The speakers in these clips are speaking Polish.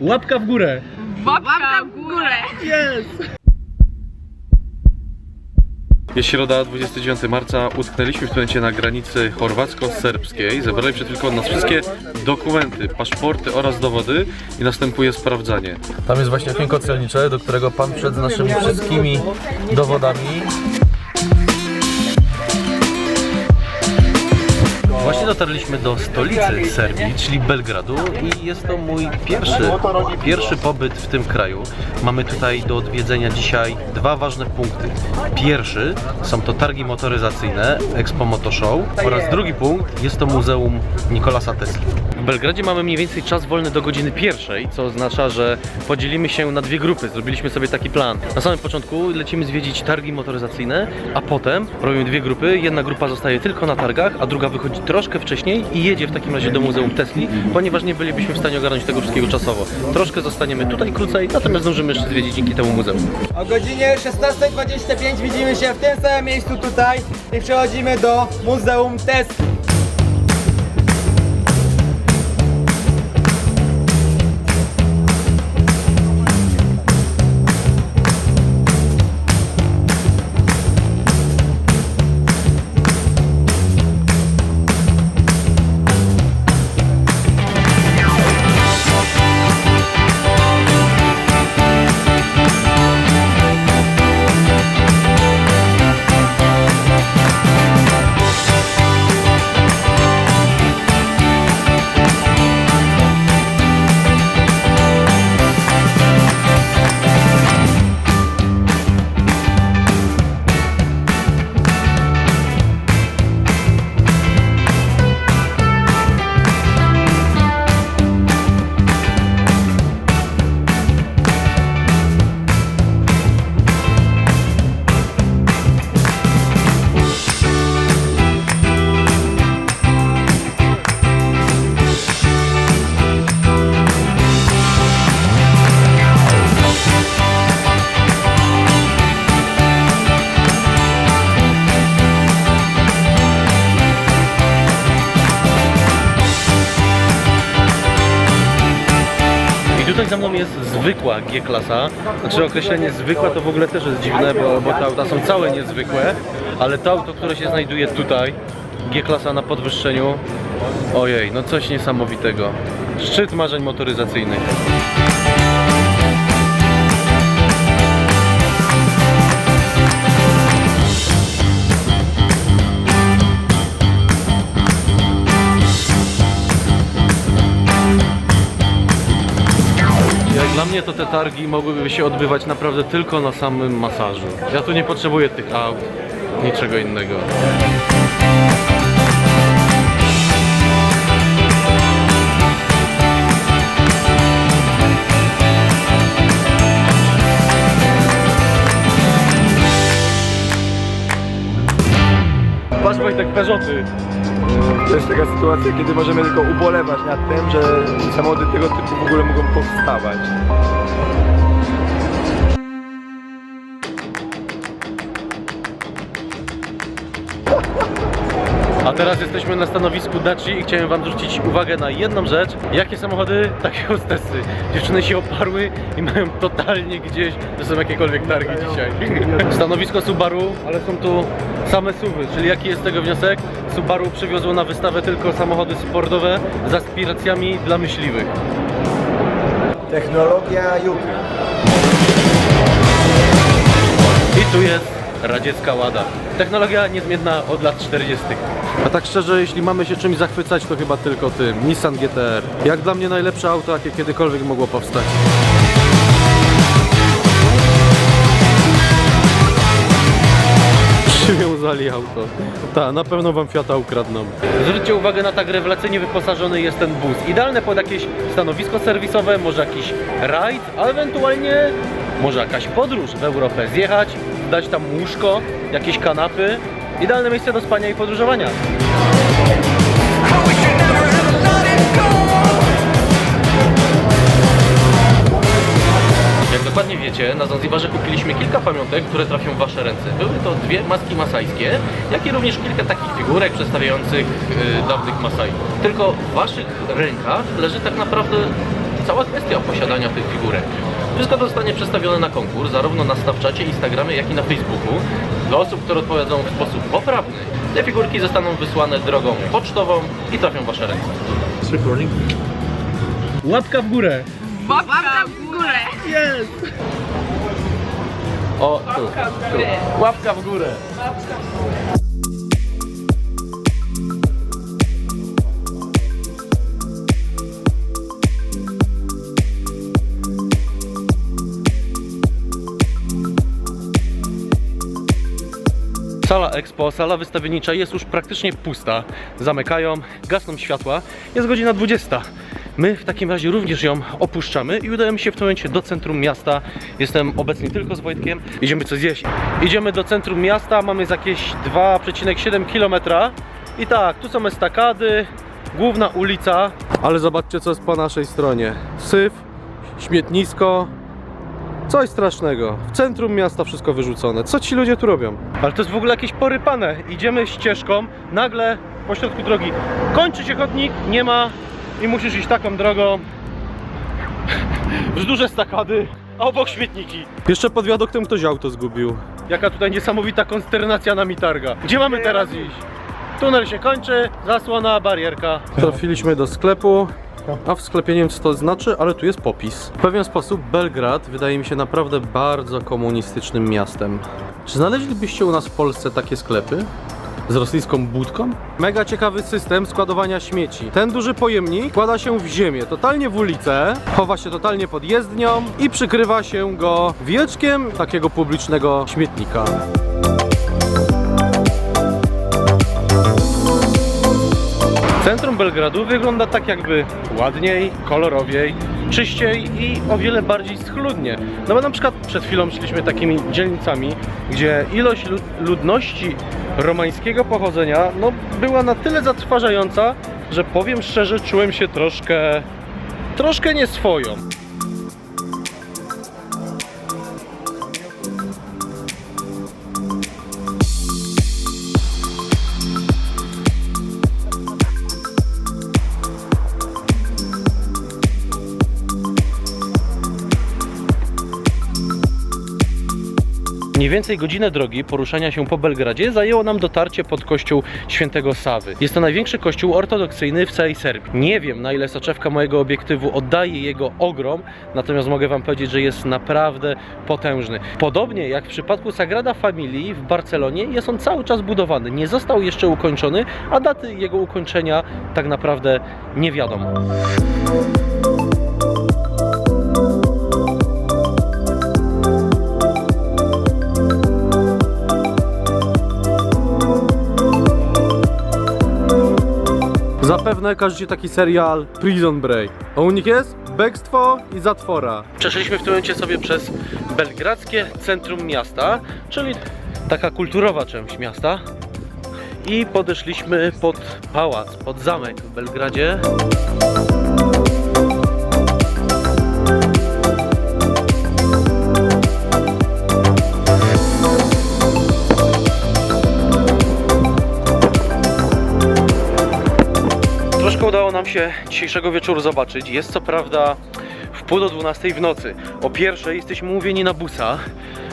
Łapka w górę! Łapka w górę! Jest! Jest środa, 29 marca. Utknęliśmy w tym momencie na granicy chorwacko-serbskiej. Zebrali przed chwilą od nas wszystkie dokumenty, paszporty oraz dowody i następuje sprawdzanie. Tam jest właśnie okienko celnicze, do którego pan przed naszymi wszystkimi dowodami. Dotarliśmy do stolicy Serbii, czyli Belgradu i jest to mój pierwszy, pierwszy pobyt w tym kraju. Mamy tutaj do odwiedzenia dzisiaj dwa ważne punkty. Pierwszy są to targi motoryzacyjne Expo Moto Show oraz drugi punkt jest to Muzeum Nikolasa Tesli. W Belgradzie mamy mniej więcej czas wolny do godziny pierwszej, co oznacza, że podzielimy się na dwie grupy. Zrobiliśmy sobie taki plan. Na samym początku lecimy zwiedzić targi motoryzacyjne, a potem robimy dwie grupy. Jedna grupa zostaje tylko na targach, a druga wychodzi troszkę wcześniej i jedzie w takim razie do Muzeum Tesli, ponieważ nie bylibyśmy w stanie ogarnąć tego wszystkiego czasowo. Troszkę zostaniemy tutaj krócej, natomiast zdążymy jeszcze zwiedzić dzięki temu muzeum. O godzinie 16.25 widzimy się w tym samym miejscu tutaj i przechodzimy do Muzeum Tesli. I tutaj za mną jest zwykła G-klasa. Znaczy określenie zwykła to w ogóle też jest dziwne, bo, bo te auta są całe niezwykłe, ale to auto, które się znajduje tutaj, G-klasa na podwyższeniu, ojej, no coś niesamowitego. Szczyt marzeń motoryzacyjnych. Mnie to te targi mogłyby się odbywać naprawdę tylko na samym masażu. Ja tu nie potrzebuję tych aut, niczego innego. Patrz Wojtek, Peugeoty. To jest taka sytuacja, kiedy możemy tylko ubolewać nad tym, że samochody tego typu w ogóle mogą powstawać. A teraz jesteśmy na stanowisku Daci i chciałem wam zwrócić uwagę na jedną rzecz. Jakie samochody, takie hostesy. Dziewczyny się oparły i mają totalnie gdzieś, to są jakiekolwiek targi dzisiaj. Stanowisko Subaru, ale są tu same suwy, czyli jaki jest tego wniosek? Subaru przywiozło na wystawę tylko samochody sportowe z aspiracjami dla myśliwych. Technologia jutra. I tu jest radziecka łada. Technologia niezmienna od lat 40. A tak szczerze, jeśli mamy się czymś zachwycać, to chyba tylko tym. Nissan GTR. Jak dla mnie najlepsze auto, jakie kiedykolwiek mogło powstać. Przywiązali auto. Ta, na pewno wam Fiata ukradną. Zwróćcie uwagę na tak rewelacyjnie wyposażony jest ten bus. Idealne pod jakieś stanowisko serwisowe, może jakiś rajd, a ewentualnie może jakaś podróż w Europę. Zjechać, dać tam łóżko, jakieś kanapy. Idealne miejsce do spania i podróżowania. Jak dokładnie wiecie, na Zanzibarze kupiliśmy kilka pamiątek, które trafią w Wasze ręce. Były to dwie maski masajskie, jak i również kilka takich figurek przedstawiających y, dawnych Masai. Tylko w Waszych rękach leży tak naprawdę cała kwestia posiadania tych figurek. Wszystko zostanie przedstawione na konkurs, zarówno na Snapchacie, Instagramie, jak i na Facebooku. Dla osób, które odpowiedzą w sposób poprawny, te figurki zostaną wysłane drogą pocztową i trafią w Wasze ręce. Łapka w górę. Łapka w górę. Jest! O, tu, tu. Łapka w górę. Sala Expo, sala wystawiennicza jest już praktycznie pusta. Zamykają, gasną światła. Jest godzina 20. My w takim razie również ją opuszczamy i udajemy się w tym momencie do centrum miasta. Jestem obecnie tylko z Wojtkiem. Idziemy coś zjeść. Idziemy do centrum miasta, mamy jakieś 2,7 km. I tak, tu są estakady, główna ulica. Ale zobaczcie co jest po naszej stronie. Syf, śmietnisko, Coś strasznego. W centrum miasta wszystko wyrzucone. Co ci ludzie tu robią? Ale to jest w ogóle jakieś porypane. Idziemy ścieżką, nagle pośrodku drogi kończy się chodnik, nie ma i musisz iść taką drogą. Wzdłuż estakady, a obok śmietniki. Jeszcze pod wiaduktem ktoś auto zgubił. Jaka tutaj niesamowita konsternacja nami targa. Gdzie mamy teraz iść? Tunel się kończy, zasłona, barierka. Trafiliśmy do sklepu. A w sklepie nie wiem co to znaczy, ale tu jest popis. W pewien sposób Belgrad wydaje mi się naprawdę bardzo komunistycznym miastem. Czy znaleźlibyście u nas w Polsce takie sklepy? Z rosyjską budką? Mega ciekawy system składowania śmieci. Ten duży pojemnik kłada się w ziemię, totalnie w ulicę, chowa się totalnie pod jezdnią i przykrywa się go wieczkiem takiego publicznego śmietnika. Centrum Belgradu wygląda tak jakby ładniej, kolorowiej, czyściej i o wiele bardziej schludnie. No bo na przykład przed chwilą szliśmy takimi dzielnicami, gdzie ilość lud ludności romańskiego pochodzenia no, była na tyle zatrważająca, że powiem szczerze, czułem się troszkę, troszkę nieswoją. Mniej więcej godzinę drogi poruszania się po Belgradzie zajęło nam dotarcie pod kościół świętego Sawy. Jest to największy kościół ortodoksyjny w całej Serbii. Nie wiem na ile soczewka mojego obiektywu oddaje jego ogrom, natomiast mogę wam powiedzieć, że jest naprawdę potężny. Podobnie jak w przypadku Sagrada Familii w Barcelonie jest on cały czas budowany. Nie został jeszcze ukończony, a daty jego ukończenia tak naprawdę nie wiadomo. Zapewne każdy taki serial Prison Break. A u nich jest Begstwo i Zatwora. Przeszliśmy w tym momencie sobie przez belgradzkie centrum miasta, czyli taka kulturowa część miasta. I podeszliśmy pod pałac, pod zamek w Belgradzie. Udało nam się dzisiejszego wieczoru zobaczyć. Jest co prawda w pół do 12 w nocy. O pierwszej jesteśmy umówieni na busa,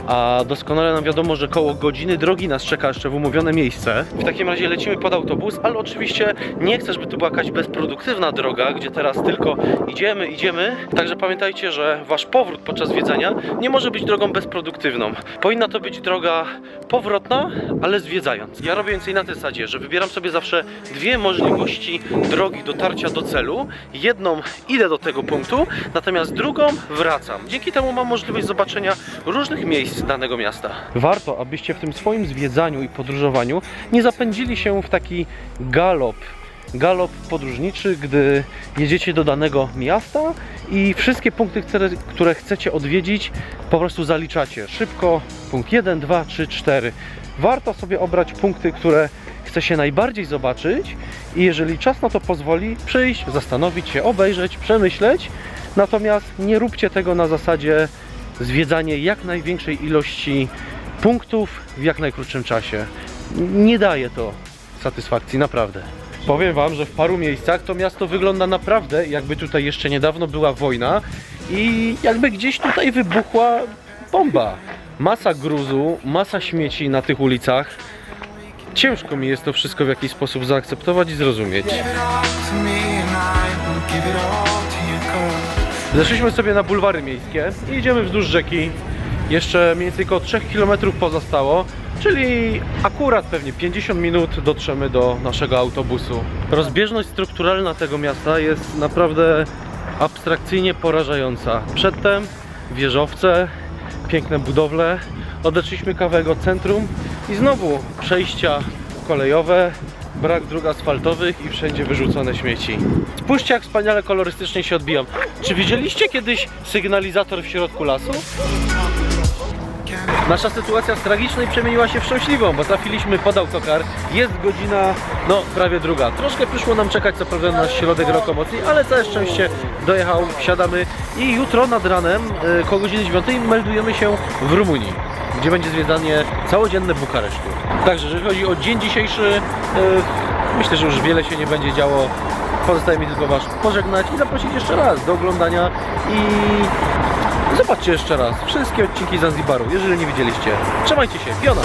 a doskonale nam wiadomo, że koło godziny drogi nas czeka jeszcze w umówione miejsce. W takim razie lecimy pod autobus, ale oczywiście nie chcę, żeby to była jakaś bezproduktywna droga, gdzie teraz tylko idziemy, idziemy. Także pamiętajcie, że wasz powrót podczas zwiedzania nie może być drogą bezproduktywną. Powinna to być droga powrotna, ale zwiedzając. Ja robię więcej na tej zasadzie, że wybieram sobie zawsze dwie możliwości drogi dotarcia do celu. Jedną idę do tego punktu, natomiast drugą wracam. Dzięki temu mam możliwość zobaczenia różnych miejsc danego miasta. Warto, abyście w tym swoim zwiedzaniu i podróżowaniu nie zapędzili się w taki galop galop podróżniczy, gdy jedziecie do danego miasta i wszystkie punkty, które chcecie odwiedzić, po prostu zaliczacie. Szybko, punkt 1, 2, 3, 4. Warto sobie obrać punkty, które chce się najbardziej zobaczyć i jeżeli czas na to pozwoli, przyjść, zastanowić się, obejrzeć, przemyśleć. Natomiast nie róbcie tego na zasadzie zwiedzanie jak największej ilości punktów w jak najkrótszym czasie. Nie daje to satysfakcji, naprawdę. Powiem wam, że w paru miejscach to miasto wygląda naprawdę jakby tutaj jeszcze niedawno była wojna i jakby gdzieś tutaj wybuchła bomba. Masa gruzu, masa śmieci na tych ulicach. Ciężko mi jest to wszystko w jakiś sposób zaakceptować i zrozumieć. Zeszliśmy sobie na bulwary miejskie i idziemy wzdłuż rzeki. Jeszcze mniej więcej około 3 km pozostało, czyli akurat pewnie 50 minut dotrzemy do naszego autobusu. Rozbieżność strukturalna tego miasta jest naprawdę abstrakcyjnie porażająca. Przedtem wieżowce, piękne budowle, odeszliśmy kawałek od centrum i znowu przejścia kolejowe, brak dróg asfaltowych i wszędzie wyrzucone śmieci. Spójrzcie jak wspaniale kolorystycznie się odbijam. Czy widzieliście kiedyś sygnalizator w środku lasu? Nasza sytuacja z tragicznej przemieniła się w szczęśliwą, bo trafiliśmy pod autokar. Jest godzina, no prawie druga. Troszkę przyszło nam czekać co prawda na środek lokomocji, ale całe szczęście dojechał, wsiadamy i jutro nad ranem, y, koło godziny 9 meldujemy się w Rumunii, gdzie będzie zwiedzanie całodzienne Bukaresztu. Także jeżeli chodzi o dzień dzisiejszy, y, myślę, że już wiele się nie będzie działo. Pozostaje mi tylko Was pożegnać i zaprosić jeszcze raz do oglądania i Zobaczcie jeszcze raz wszystkie odcinki Zanzibaru, jeżeli nie widzieliście. Trzymajcie się, piona!